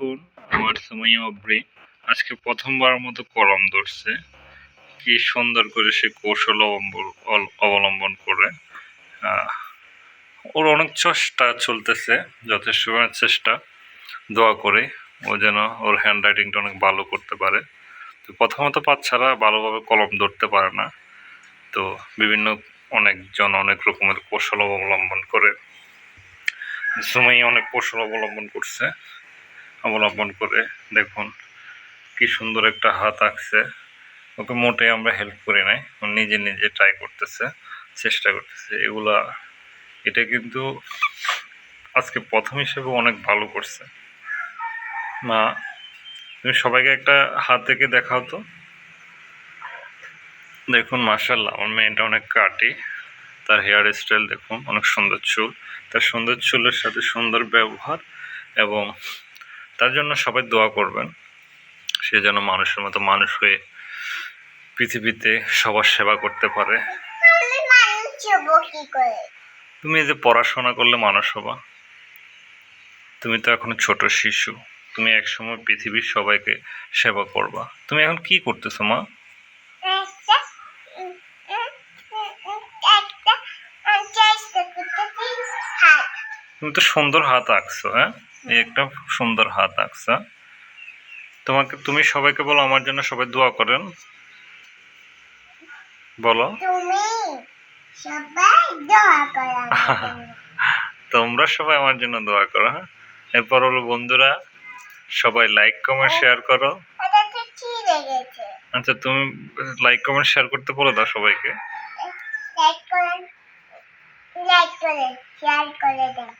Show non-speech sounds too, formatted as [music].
দেখুন, আমার সুমাইয়া অব্রি আজকে প্রথমবার মতো কলম ধরছে। কি সুন্দর করে সে কৌশল অবলম্বন করে। ওর অনেক চেষ্টা চলতেছে, যথেষ্ট পরিমাণে চেষ্টা। দোয়া করে, ও যেন ওর হ্যান্ড রাইটিংটা অনেক ভালো করতে পারে। তো প্রথমত বাচ্চারা ভালোভাবে কলম ধরতে পারে না। তো বিভিন্ন অনেকজন অনেক রকমের কৌশল অবলম্বন করে। সুমাই অনেক কৌশল অবলম্বন করছে। অবলম্বন করে দেখুন কি সুন্দর একটা হাত আঁকছে। ওকে মোটে আমরা হেল্প করি নাই। ও নিজে নিজে ট্রাই করতেছে, চেষ্টা করতেছে। এগুলা, এটা কিন্তু আজকে প্রথম হিসেবে অনেক ভালো করছে। মা, তুমি সবাইকে একটা হাত থেকে দেখাও তো। দেখুন মার্শাল্লাহ আমার মেয়েটা অনেক কাটি। তার হেয়ার স্টাইল দেখুন, অনেক সুন্দর চুল। তার সুন্দর চুলের সাথে সুন্দর ব্যবহার এবং তার জন্য সবাই দোয়া করবেন। সে যেন মানুষের মতো মানুষ হয়ে পৃথিবীতে সবার সেবা করতে পারে। তুমি এই যে পড়াশোনা করলে মানুষ হবা। তুমি তো এখনও ছোট শিশু। তুমি একসময় পৃথিবীর সবাইকে সেবা করবা। তুমি এখন কি করতেছো, মা? তুমি তো সুন্দর হাত আঁকছো হ্যাঁ? এই একটা সুন্দর হাত আঁকছো তোমাকে তুমি সবাইকে বলো আমার জন্য সবাই দোয়া করেন। বলো। [laughs] তোমরা সবাই আমার জন্য দোয়া করো হ্যাঁ? এরপর হলো বন্ধুরা সবাই লাইক কমেন্ট শেয়ার করো। আচ্ছা তুমি লাইক কমেন্ট শেয়ার করতে বলে দাও সবাইকে। লাইক করেন লাইক করে শেয়ার করে দেন